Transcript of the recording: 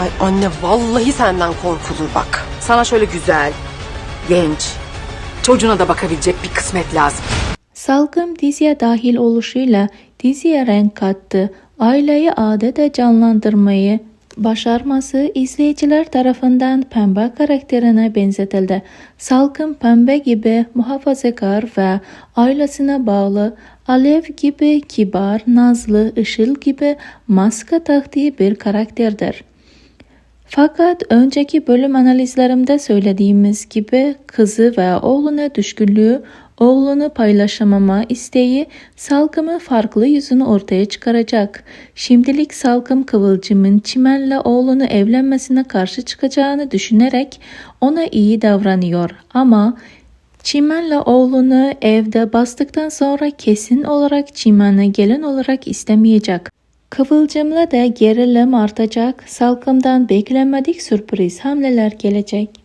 Ay anne vallahi senden korkulur bak. Sana şöyle güzel, genç, çocuğuna da bakabilecek bir kısmet lazım. Salkım diziye dahil oluşuyla diziye renk kattı. Aileyi adeta canlandırmayı başarması izleyiciler tarafından pembe karakterine benzetildi. Salkım pembe gibi muhafazakar ve ailesine bağlı, Alev gibi kibar, nazlı, Işıl gibi maske taktığı bir karakterdir. Fakat önceki bölüm analizlerimde söylediğimiz gibi kızı ve oğluna düşkünlüğü, oğlunu paylaşamama isteği Salkım'ın farklı yüzünü ortaya çıkaracak. Şimdilik Salkım Kıvılcım'ın Çimen'le oğlunu evlenmesine karşı çıkacağını düşünerek ona iyi davranıyor ama Çimen'le oğlunu evde bastıktan sonra kesin olarak Çimen'e gelin olarak istemeyecek. Kıvılcımla da gerilim artacak, salkımdan beklenmedik sürpriz hamleler gelecek.